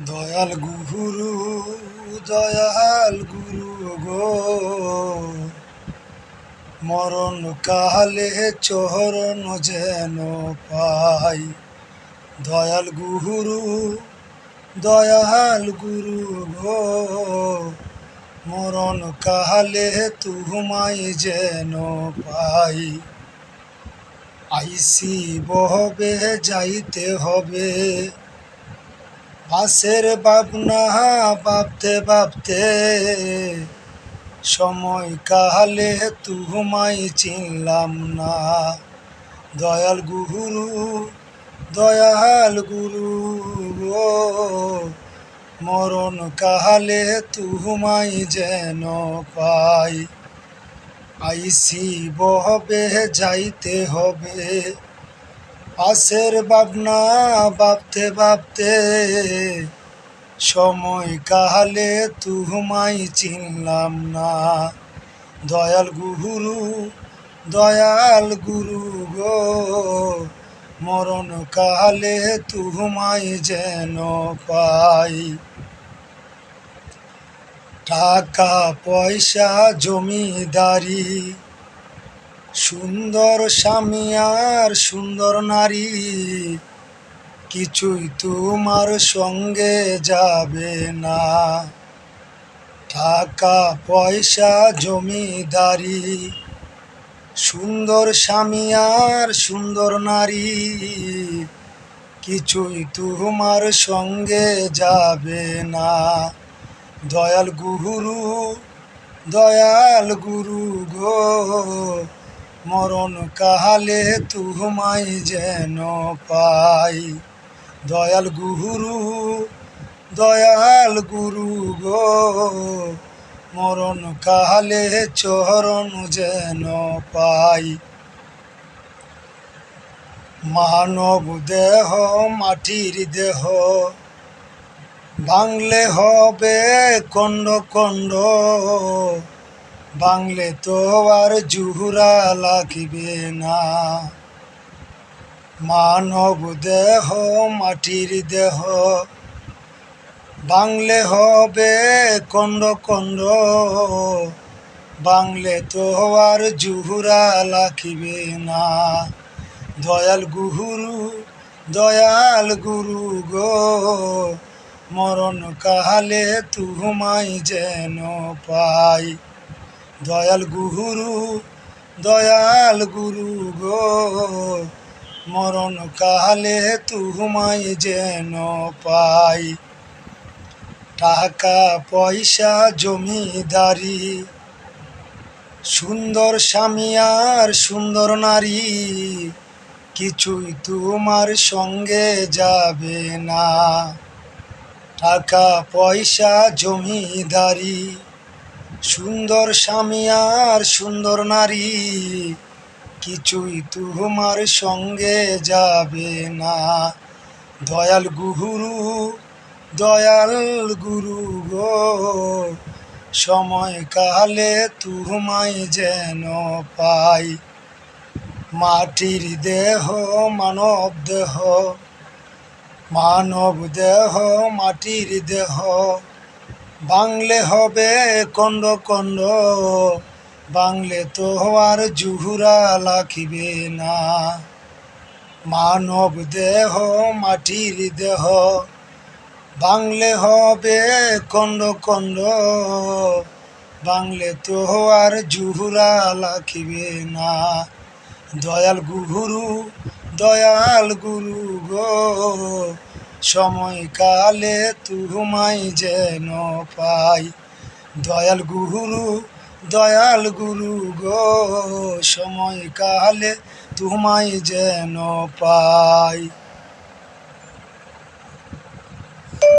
দয়াল গুরু দয়াল গুরু গো। মরণ কালে চরণ যেন পাই। দয়াল গুরু দয়াল গুরু গো। মরণ কালে তুমাই যেন পাই। আইসি বহবে, যাইতে হবে। বাসের ভাবনা ভাবতে ভাবতে সময় কালে তুমাই চিনলাম না। দয়াল গুরু দয়াল গুরু মরণ কালে তুমাই যেন পাই। আইসি বহবে, যাইতে হবে পাশের ভাবনা ভাবতে ভাবতে সময় কালে তুমাই চিনলাম না। দয়াল গুরু দয়াল গুরু গো, মরণ কালে তুমাই যেন পাই। টাকা, পয়সা, জমিদারি সুন্দর স্বামী আর সুন্দর নারী, কিছুই তোমার সঙ্গে যাবে না। টাকা, পয়সা, জমিদারি, সুন্দর স্বামী আর সুন্দর নারী, কিছুই তোমার সঙ্গে যাবে না। দয়াল গুরু দয়াল গুরু গো মরণ কালে তুমাই যেন পাই। দয়াল গুরু দয়াল গুরু গো, মরণ কালে চরণ যেন পাই। মানব দেহ, মাটির দেহ বাংলে হবে কণ্ড কণ্ড। বাংলে তো আর জুহুরা লাগিবে না। মানব দেহ, মাটির দেহ, বাংলে হবে কণ্ড কণ্ড বাংলে তো আর জুহুরা লাখিবে না। দয়াল গুরু দয়াল গুরু গো, মরণ কালে তুমাই যেন পাই। দয়াল গুরু দয়াল গুরু গো, মরণ কালে তুমাই যেন পাই। টাকা, পয়সা, জমিদারি, সুন্দর স্বামী আর সুন্দর নারী, কিছুই তোমার সঙ্গে যাবে না। টাকা, পয়সা, জমিদারি সুন্দর স্বামী আর সুন্দর নারী, কিছুই তোমার সঙ্গে যাবে না। দয়াল গুরু দয়াল গুরু গো সময় কালে তুমাই যেন পাই। মাটির দেহ, মানব দেহ মানব দেহ, মাটির দেহ বাংলে হবে কণ্ড কণ্ড বাংলে তো আর জুহুরা লাখিবে না। মানব দেহ, মাটির দেহ, বাংলে হবে কণ্ড কণ্ড বাংলে তো আর জুহুরা লাখিবে না। দয়াল গুরু দয়াল গুরু গো সময় কালে তুমাই যেন পাই। দয়াল গুরু দয়াল গুরু গো সময়কালে তুমাই যেন পাই।